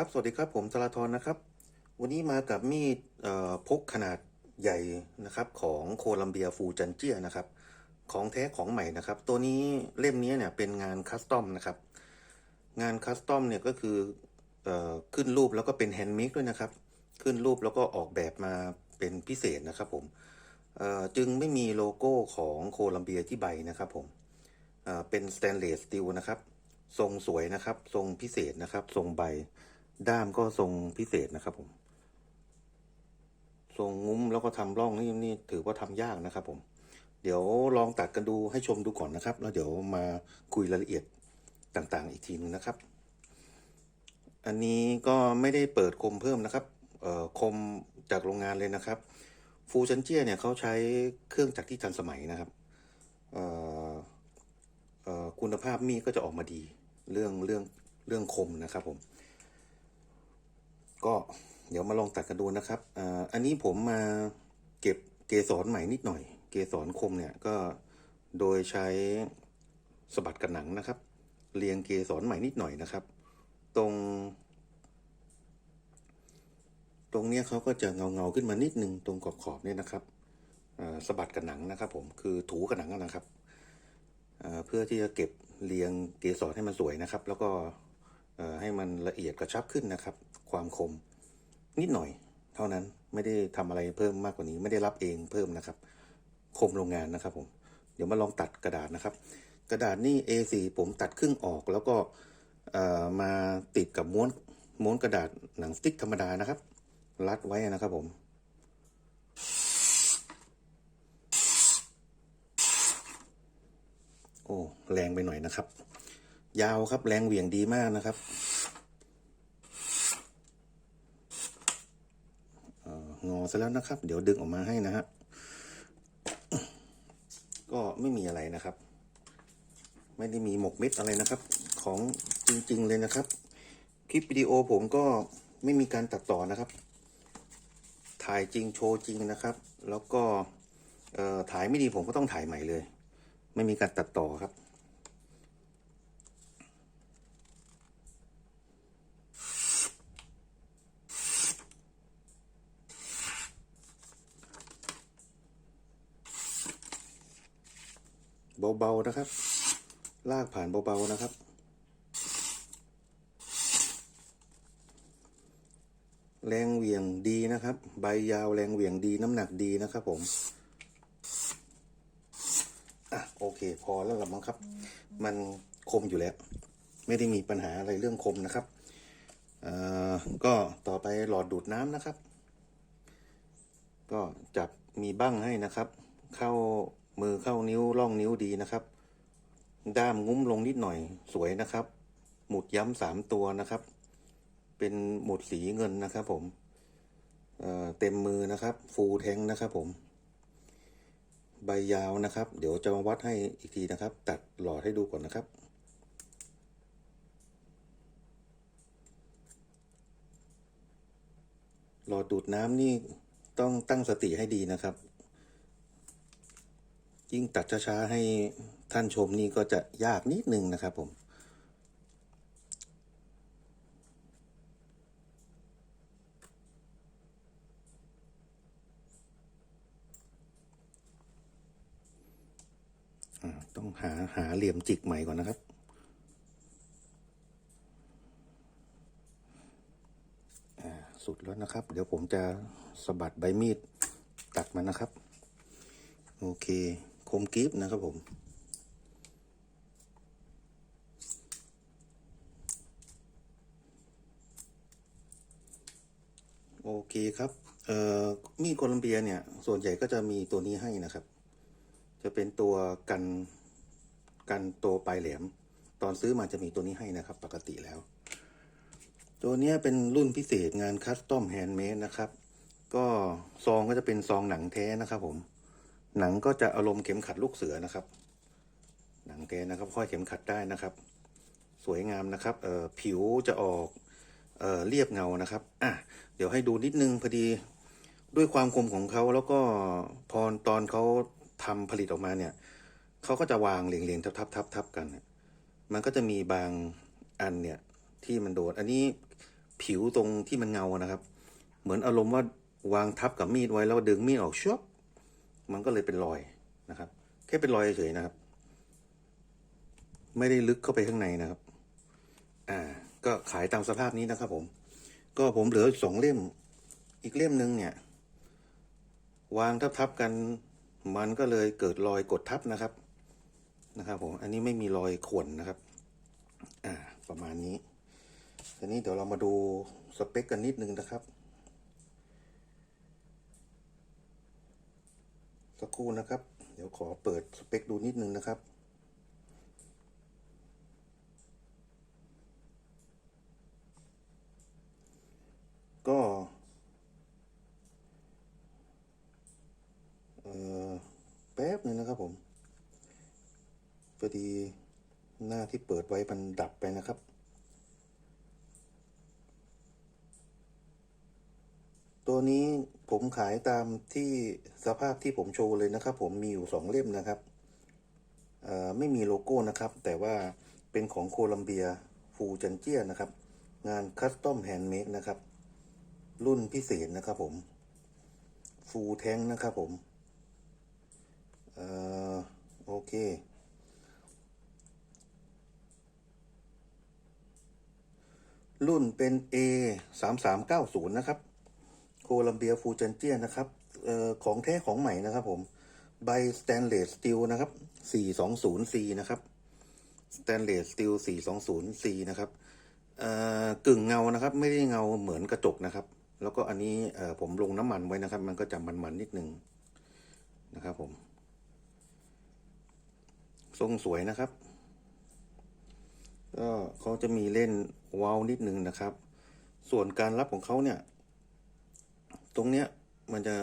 ครับ สวัสดีครับผมสราธรนะครับ วันนี้มากับมีดพกขนาดใหญ่นะครับของโคลัมเบียฟูจันเจียนะครับ ของแท้ของใหม่นะครับ ตัวนี้เล่มนี้เนี่ยเป็นงานคัสตอมนะครับ งานคัสตอมเนี่ยก็คืออขึ้นรูปแล้วก็เป็นแฮนด์เมดด้วยนะครับ ขึ้นรูปแล้วก็ออกแบบมาเป็นพิเศษนะครับผมจึงไม่มีโลโก้ของโคลัมเบียที่ใบนะครับผมเป็นสแตนเลสสตีลนะครับ ทรงสวยนะครับ ทรงพิเศษนะครับ ทรงใบ ด้ามก็ทรงพิเศษนะครับ ผม ทรงงุ้มแล้วก็ทำร่องนี่นี่ถือว่าทำยากนะครับ ผม เดี๋ยวลองตัดกันดูให้ชมดูก่อนนะครับ แล้วเดี๋ยวมาคุยรายละเอียดต่างๆ อีกทีนึงนะครับ อันนี้ก็ไม่ได้เปิดคมเพิ่มนะครับเอ่อคมจากโรงงานเลยนะครับ ฟูชันเจียเนี่ยเขาใช้เครื่องจักรที่ทันสมัยนะครับเอ่อเอ่อคุณภาพมีดก็จะออกมาดี เรื่องเรื่องเรื่องคมนะครับผม ก็เดี๋ยวมาลองตัดกันดูนะครับอ,อันนี้ผมมาเก็บเกสรใหม่นิดหน่อย เกสรคมเนี่ยก็โดยใช้สะบัดกับหนังนะครับ เรียงเกสรใหม่นิดหน่อยนะครับ ตรง ตรงเนี้ยเขาก็จะเงาเงาขึ้นมานิดนึงตรงขอบขอบเนี่ยนะครับสะบัดกับหนังนะครับ ผมคือถูกับหนังนะครับเพื่อที่จะเก็บเรียงเกสรให้มันสวยนะครับ แล้วก็ให้มันละเอียดกระชับขึ้นนะครับ ความคม นิดหน่อย เท่านั้นไม่ได้ทำอะไรเพิ่มมากกว่านี้ไม่ได้รับเองเพิ่มนะครับ คมโรงงานนะครับผมเดี๋ยวมาลองตัดกระดาษนะครับ กระดาษนี่ A4 ผมตัดครึ่งออกแล้วก็มาติดกับม้วนม้วนกระดาษหนังสติ๊กธรรมดานะครับ รัดไว้นะครับผมโอ้แรงไปหน่อยนะครับ ยาวครับแรงเหวี่ยงดีมากนะครับเอ่อ งอซะแล้วนะครับ เดี๋ยวดึงออกมาให้นะฮะก็ไม่มีอะไรนะครับ ไม่ได้มีหมกเม็ดอะไรนะครับ ของจริงๆเลยนะครับ คลิปวิดีโอผมก็ไม่มีการตัดต่อนะครับ ถ่ายจริงโชว์จริงนะครับ แล้วก็ถ่ายไม่ดีผมก็ต้องถ่ายใหม่เลย ไม่มีการตัดต่อครับ เบาๆนะครับ ลากผ่านเบาๆนะครับ แรงเหวี่ยงดีนะครับ ใบยาวแรงเหวี่ยงดีน้ำหนักดีนะครับผมอะโอเค พอแล้วละมั้งครับ มันคมอยู่แล้ว ไม่ได้มีปัญหาอะไรเรื่องคมนะครับเอ่อก็ต่อไปหลอดดูดน้ำนะครับ ก็จับมีบั้งให้นะครับ เข้า มือเข้านิ้วร่องนิ้วดีนะครับ ด้ามงุ้มลงนิดหน่อยสวยนะครับ หมุดย้ำสามตัวนะครับ เป็นหมุดสีเงินนะครับ ผมเเต็มมือนะครับ ฟูแทงนะครับ ผม ใบยาวนะครับ เดี๋ยวจะมาวัดให้อีกทีนะครับ ตัดหลอดให้ดูก่อนนะครับหลอดดูดน้ำนี่ต้องตั้งสติให้ดีนะครับ ยิ่งตัดช้าๆให้ท่านชมนี่ก็จะยากนิดนึงนะครับผม ต้องหาหาเหลี่ยมจิกใหม่ก่อนนะครับสุดแล้วนะครับ เดี๋ยวผมจะสะบัดใบมีดตัดมันนะครับ โอเค คมกริฟนะครับผม โอเคครับ เอ่อ มีดโคลัมเบียเนี่ย ส่วนใหญ่ก็จะมีตัวนี้ให้นะครับ จะเป็นตัวกันกันตัวปลายแหลม ตอนซื้อมาจะมีตัวนี้ให้นะครับ ปกติแล้ว ตัวนี้เป็นรุ่นพิเศษงานคัสตอมแฮนด์เมดนะครับ ก็ซองก็จะเป็นซองหนังแท้นะครับผม หนังก็จะอารมณ์เข็มขัดลูกเสือนะครับ หนังแท้นะครับค่อยเข็มขัดได้นะครับ สวยงามนะครับเอ่อผิวจะออกเอ่อเรียบเงานะครับอะเดี๋ยวให้ดูนิดนึงพอดีด้วยความคมของเขาแล้วก็พอตอนเขาทำผลิตออกมาเนี่ยเขาก็จะวางเรียงๆทับๆทับๆกันมันก็จะมีบางอันเนี่ยที่มันโดนอันนี้ผิวตรงที่มันเงานะครับ เหมือนอารมณ์ว่าวางทับกับมีดไว้แล้วดึงมีดออกชับ มันก็เลยเป็นรอยนะครับ แค่เป็นรอยเฉยนะครับ ไม่ได้ลึกเข้าไปข้างในนะครับ อ่า ก็ขายตามสภาพนี้นะครับ ผม ก็ผมเหลือสองเล่ม อีกเล่มหนึ่งเนี่ย วางทับๆกัน มันก็เลยเกิดรอยกดทับนะครับ นะครับผมอันนี้ไม่มีรอยข่วนนะครับ อ่า ประมาณนี้ทีนี้เดี๋ยวเรามาดูสเปคกันนิดนึงนะครับ สักครู่นะครับ เดี๋ยวขอเปิดสเปคดูนิดนึงนะครับ ก็แป๊บหนึงนะครับผมพอดีหน้าที่เปิดไว้มันดับไปนะครับ ตัวนี้ผมขายตามที่สภาพที่ผมโชว์เลยนะครับ ผมมีอยู่สองเล่มนะครับไม่มีโลโก้นะครับ แต่ว่าเป็นของโคลัมเบียฟูจันเจียนะครับ งานคัสตอมแฮนด์เมดนะครับ รุ่นพิเศษนะครับผมฟูแท้งนะครับผมออโอเค รุ่นเป็น A 3 3 9 0นะครับ โคลัมเบียฟูจันเจียนะครับออของแท้ของใหม่นะครับผมใบสแตนเลสสตีลนะครับ 420C นะครับสแตนเลสสตีล 420C นะครับกึ่งเงานะครับ ไม่ได้เงาเหมือนกระจกนะครับ แล้วก็อันนี้ผมลงน้ำมันไว้นะครับ มันก็จะมันๆนิดนึงนะครับผม ทรงสวยนะครับ ก็เขาจะมีเล่นวาวนิดนึงนะครับ ส่วนการรับของเขาเนี่ย ตรงเนี้ยมันจะ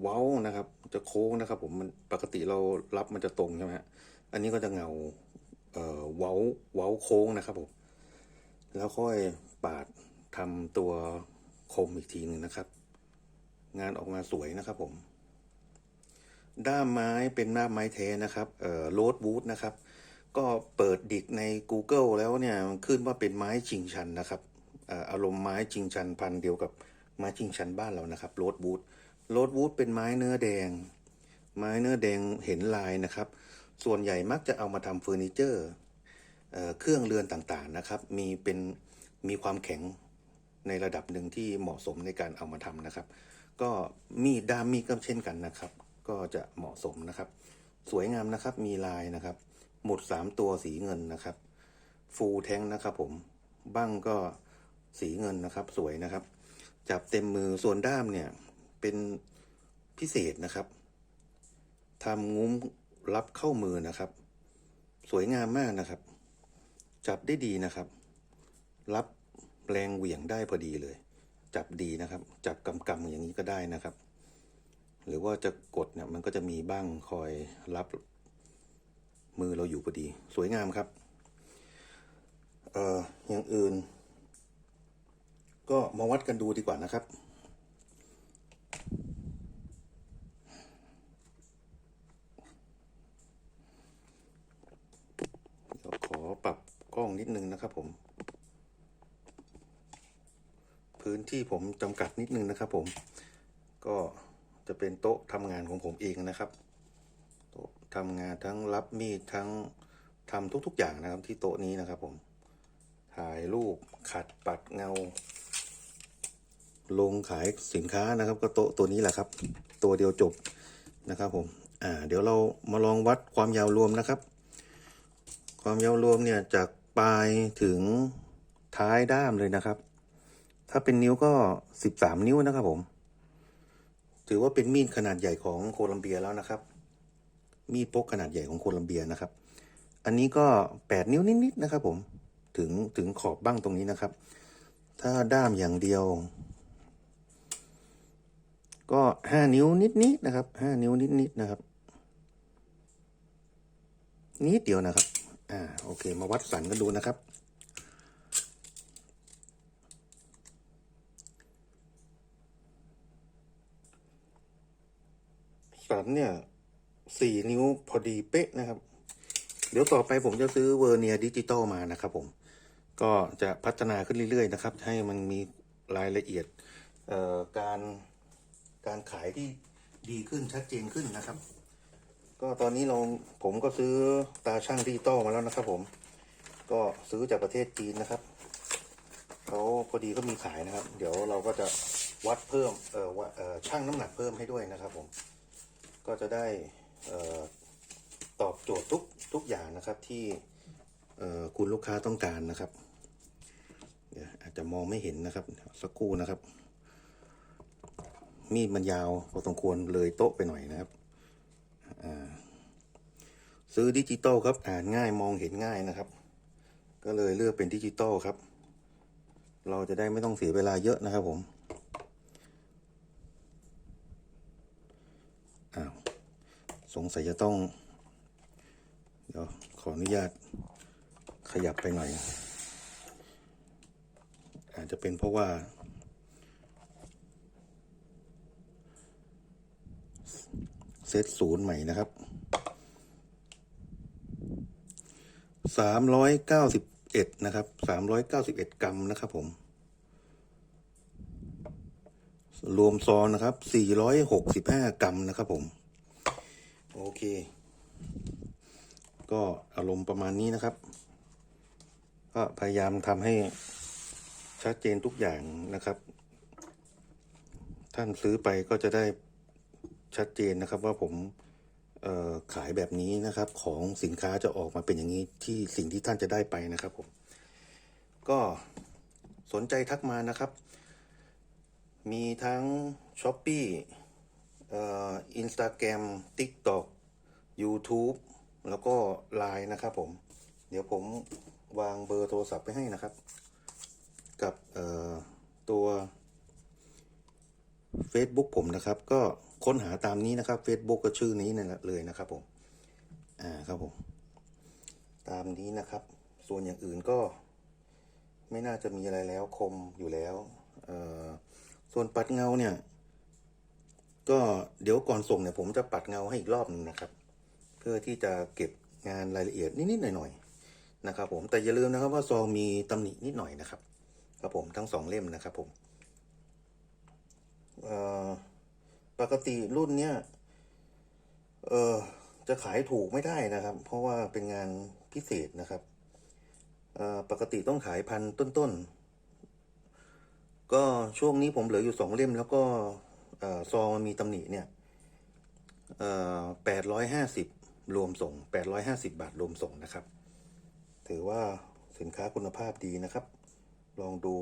เว้านะครับ จะโค้งนะครับ ผมมันปกติเรารับมันจะตรงใช่ไหมฮะอันนี้ก็จะเงาเอ่อเว้าเว้าโค้งนะครับผมแล้วค่อยปาดทำตัวคมอีกทีหนึ่งนะครับ งานออกมาสวยนะครับผม ด้ามไม้เป็นด้ามไม้แท้นะครับเอ่อโรดวูดนะครับ ก็เปิดดิกใน Google แล้วเนี่ย มันขึ้นว่าเป็นไม้ชิงชันนะครับอารมณ์ไม้ชิงชันพันเดียวกับ ไม้ชิงชันบ้านเรานะครับโรดวูดโรดวูดเป็นไม้เนื้อแดง ไม้เนื้อแดงเห็นลายนะครับ ส่วนใหญ่มักจะเอามาทำเฟอร์นิเจอร์เครื่องเรือนต่างๆนะครับ มีเป็นมีความแข็งในระดับหนึ่งที่เหมาะสมในการเอามาทำนะครับ ก็มีดดามมีก็เช่นกันนะครับ ก็จะเหมาะสมนะครับ สวยงามนะครับมีลายนะครับ หมุดสามตัวสีเงินนะครับ ฟูลแท้งนะครับผมบั้งก็สีเงินนะครับ สวยนะครับ จับเต็มมือส่วนด้ามเนี่ย เป็นพิเศษนะครับทำงุ้มรับเข้ามือนะครับ สวยงามมากนะครับ จับได้ดีนะครับ รับแรงเหวี่ยงได้พอดีเลย จับดีนะครับ จับกำกำอย่างนี้ก็ได้นะครับ หรือว่าจะกดเนี่ยมันก็จะมีบ้างคอยรับมือเราอยู่พอดี สวยงามครับ เอ่ออย่างอื่น ก็มาวัดกันดูดีกว่านะครับ เดี๋ยวขอปรับกล้องนิดนึงนะครับผม พื้นที่ผมจำกัดนิดนึงนะครับผม ก็จะเป็นโต๊ะทำงานของผมเองนะครับโต๊ะทำงานทั้งรับมีดทั้งทำทุกๆอย่างนะครับที่โต๊ะนี้นะครับผมถ่ายรูปขัดปัดเงา ลงขายสินค้านะครับ ก็โต๊ะตัวนี้แหละครับ ตัวเดียวจบนะครับผมอ่าเดี๋ยวเรามาลองวัดความยาวรวมนะครับ ความยาวรวมเนี่ยจากปลายถึงท้ายด้ามเลยนะครับ ถ้าเป็นนิ้วก็สิบสามนิ้วนะครับผม ถือว่าเป็นมีดขนาดใหญ่ของโคลัมเบียแล้วนะครับ มีดพกขนาดใหญ่ของโคลัมเบียนะครับ อันนี้ก็แปดนิ้วนิดๆนะครับผมถึงถึงขอบบ้างตรงนี้นะครับ ถ้าด้ามอย่างเดียว ก็ห้านิ้วนิดๆนะครับห้านิ้วนิดๆนะครับ นิดเดียวนะครับ อ่าโอเค มาวัดสันกันดูนะครับ สันเนี่ยสี่นิ้วพอดีเป๊ะนะครับ เดี๋ยวต่อไปผมจะซื้อเวอร์เนียดิจิตอลมานะครับผมก็จะพัฒนาขึ้นเรื่อยๆนะครับ ให้มันมีรายละเอียดการ การขายที่ดีขึ้นชัดเจนขึ้นนะครับ ก็ตอนนี้เราผมก็ซื้อตาช่างดิจิตอลมาแล้วนะครับ ผม ก็ซื้อจากประเทศจีนนะครับเขาพอดีก็มีขายนะครับ เดี๋ยวเราก็จะวัดเพิ่มเอ่อว่าเอ่อช่างน้ำหนักเพิ่มให้ด้วยนะครับ ผม ก็จะได้เอ่อตอบโจทย์ทุกทุกอย่างนะครับที่เอ่อคุณลูกค้าต้องการนะครับ เดี๋ยวอาจจะมองไม่เห็นนะครับ สักครู่นะครับ มีดมันยาวพอสมควรเลยโต๊ะไปหน่อยนะครับซื้อดิจิตอลครับอ่านง่ายมองเห็นง่ายนะครับ ก็เลยเลือกเป็นดิจิตอลครับ เราจะได้ไม่ต้องเสียเวลาเยอะนะครับผมอ้าวสงสัยจะต้อง เดี๋ยวขออนุญาตขยับไปหน่อย อาจจะเป็นเพราะว่า เซตศูนย์ใหม่นะครับสามร้อยเก้าสิบเอ็ดนะครับสามร้อยเก้าสิบเอ็ดกรัมนะครับผม รวมซองนะครับสี่ร้อยหกสิบห้ากรัมนะครับผม โอเค ก็อารมณ์ประมาณนี้นะครับ ก็พยายามทำให้ชัดเจนทุกอย่างนะครับ ท่านซื้อไปก็จะได้ ชัดเจนนะครับว่าผมขายแบบนี้นะครับ ของสินค้าจะออกมาเป็นอย่างนี้ที่สิ่งที่ท่านจะได้ไปนะครับผม ก็สนใจทักมานะครับ มีทั้ง s h อ p e e อ่อ Instagram TikTok YouTube แล้วก็ Line นะครับผม เดี๋ยวผมวางเบอร์โทรศัพท์ไปให้นะครับ กับตัว Facebook ผมนะครับก็ ค้นหาตามนี้นะครับ Facebook ก็ชื่อนี้นั่นแหละเลยนะครับผม อ่าครับผม ตามนี้นะครับ ส่วนอย่างอื่นก็ ไม่น่าจะมีอะไรแล้วคมอยู่แล้ว เอ่อ ส่วนปัดเงาเนี่ย ก็เดี๋ยวก่อนส่งเนี่ย ผมจะปัดเงาให้อีกรอบหนึ่งนะครับ เพื่อที่จะเก็บงานรายละเอียดนิดๆหน่อยๆนะครับ ผม แต่อย่าลืมนะครับว่าซองมีตำหนินิดหน่อยนะครับ ครับผมทั้งสองเล่มนะครับ ผม เอ่อ ปกติรุ่นเนี้ยเออจะขายถูกไม่ได้นะครับ เพราะว่าเป็นงานพิเศษนะครับอ่อปกติต้องขายพันต้นๆ ก็ช่วงนี้ผมเหลืออยู่สองเล่ม แล้วก็อ่อซองมันมีตำหนิเนี่ยอ่อแปดร้อยห้าสิบรวมส่งแปดร้อยห้าสิบาทรวมส่งนะครับ ถือว่าสินค้าคุณภาพดีนะครับ ลองดู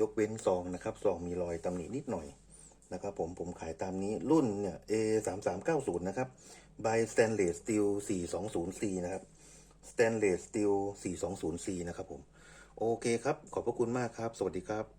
ยกเว้นซองนะครับ ซองมีรอยตำหนินิดหน่อย นะครับผมผมขายตามนี้รุ่นเนี่ย A 3 3 9 0นะครับ by Stainless Steel 420C นะครับ Stainless Steel 420C นะครับผม โอเคครับ ขอบพระคุณมากครับ สวัสดีครับ